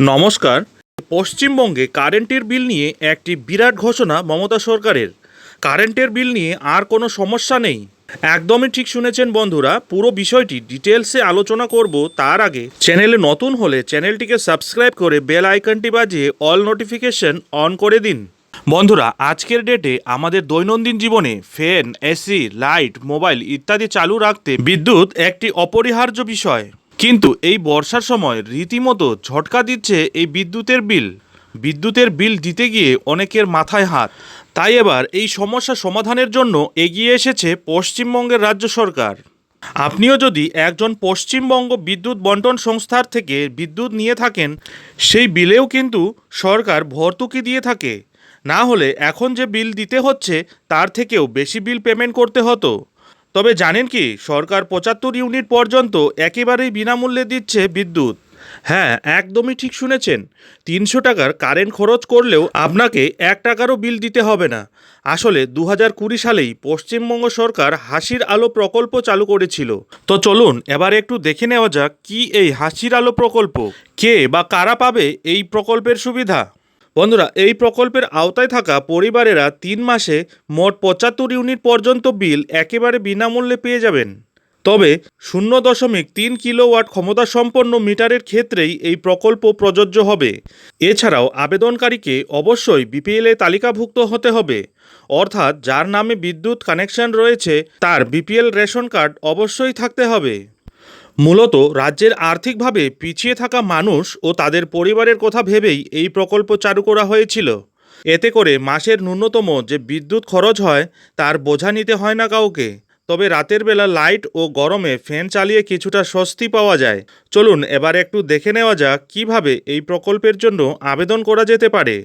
নমস্কার। পশ্চিমবঙ্গে কারেন্টের বিল নিয়ে একটি বিরাট ঘোষণা মমতা সরকারের। কারেন্টের বিল নিয়ে আর কোনো সমস্যা নেই। একদমই ঠিক শুনেছেন বন্ধুরা, পুরো বিষয়টি ডিটেলসে আলোচনা করব তার আগে চ্যানেলে নতুন হলে চ্যানেলটিকে সাবস্ক্রাইব করে বেল আইকনটি বাজিয়ে অল নোটিফিকেশন অন করে দিন। বন্ধুরা, আজকের ডেটে আমাদের দৈনন্দিন জীবনে ফ্যান, এসি, লাইট, মোবাইল ইত্যাদি চালু রাখতে বিদ্যুৎ একটি অপরিহার্য বিষয়। কিন্তু এই বর্ষার সময় রীতিমতো ঝটকা দিচ্ছে এই বিদ্যুতের বিল। বিদ্যুতের বিল দিতে গিয়ে অনেকের মাথায় হাত। তাই এবার এই সমস্যা সমাধানের জন্য এগিয়ে এসেছে পশ্চিমবঙ্গের রাজ্য সরকার। আপনিও যদি একজন পশ্চিমবঙ্গ বিদ্যুৎ বন্টন সংস্থার থেকে বিদ্যুৎ নিয়ে থাকেন, সেই বিলেও কিন্তু সরকার ভর্তুকি দিয়ে থাকে। না হলে এখন যে বিল দিতে হচ্ছে, তার থেকেও বেশি বিল পেমেন্ট করতে হতো। তবে জানেন কি, সরকার পঁচাত্তর ইউনিট পর্যন্ত একেবারেই বিনামূল্যে দিচ্ছে বিদ্যুৎ। হ্যাঁ একদমই ঠিক শুনেছেন। তিনশো টাকার কারেন্ট খরচ করলেও আপনাকে এক টাকারও বিল দিতে হবে না। আসলে দু হাজার কুড়ি সালেই পশ্চিমবঙ্গ সরকার হাসির আলো প্রকল্প চালু করেছিল। তো চলুন, এবার একটু দেখে নেওয়া যাক কি এই হাসির আলো প্রকল্প? কে বা কারা পাবে এই প্রকল্পের সুবিধা? বন্ধুরা, এই প্রকল্পের আওতায় থাকা পরিবারেরা তিন মাসে মোট পঁচাত্তর ইউনিট পর্যন্ত বিল একেবারে বিনামূল্যে পেয়ে যাবেন। তবে শূন্য দশমিক তিন কিলোওয়াট ক্ষমতা সম্পন্ন মিটারের ক্ষেত্রেই এই প্রকল্প প্রযোজ্য হবে। এছাড়াও আবেদনকারীকে অবশ্যই বিপিএলে তালিকাভুক্ত হতে হবে। অর্থাৎ যার নামে বিদ্যুৎ কানেকশন রয়েছে, তার বিপিএল রেশন কার্ড অবশ্যই থাকতে হবে। মূলত রাজ্যের আর্থিকভাবে পিছিয়ে থাকা মানুষ ও তাদের পরিবারের কথা ভেবেই এই প্রকল্প চালু করা হয়েছিল। এতে করে মাসের ন্যূনতম যে বিদ্যুৎ খরচ হয়, তার বোঝা নিতে হয় না কাউকে। তবে রাতের বেলা লাইট ও গরমে ফ্যান চালিয়ে কিছুটা স্বস্তি পাওয়া যায়। চলুন এবার একটু দেখে নেওয়া যাক কীভাবে এই প্রকল্পের জন্য আবেদন করা যেতে পারে।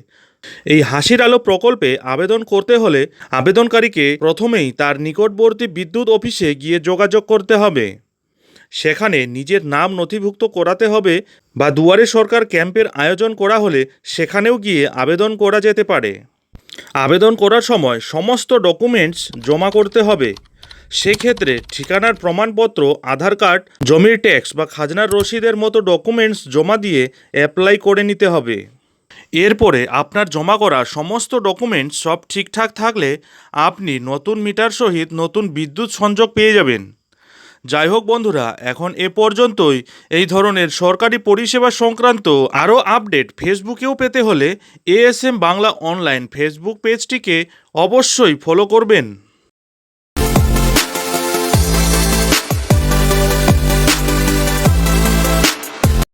এই হাসির আলো প্রকল্পে আবেদন করতে হলে আবেদনকারীকে প্রথমেই তার নিকটবর্তী বিদ্যুৎ অফিসে গিয়ে যোগাযোগ করতে হবে। সেখানে নিজের নাম নথিভুক্ত করাতে হবে বা দুয়ারে সরকার ক্যাম্পের আয়োজন করা হলে সেখানেও গিয়ে আবেদন করা যেতে পারে। আবেদন করার সময় সমস্ত ডকুমেন্টস জমা করতে হবে। সেক্ষেত্রে ঠিকানার প্রমাণপত্র, আধার কার্ড, জমির ট্যাক্স বা খাজনার রসিদের মতো ডকুমেন্টস জমা দিয়ে অ্যাপ্লাই করে নিতে হবে। এরপরে আপনার জমা করা সমস্ত ডকুমেন্টস সব ঠিকঠাক থাকলে আপনি নতুন মিটার সহিত নতুন বিদ্যুৎ সংযোগ পেয়ে যাবেন। যাই হোক বন্ধুরা, এখন এ পর্যন্তই। এই ধরনের সরকারি পরিষেবা সংক্রান্ত আরও আপডেট ফেসবুকেও পেতে হলে এএসএম বাংলা অনলাইন ফেসবুক পেজটিকে অবশ্যই ফলো করবেন।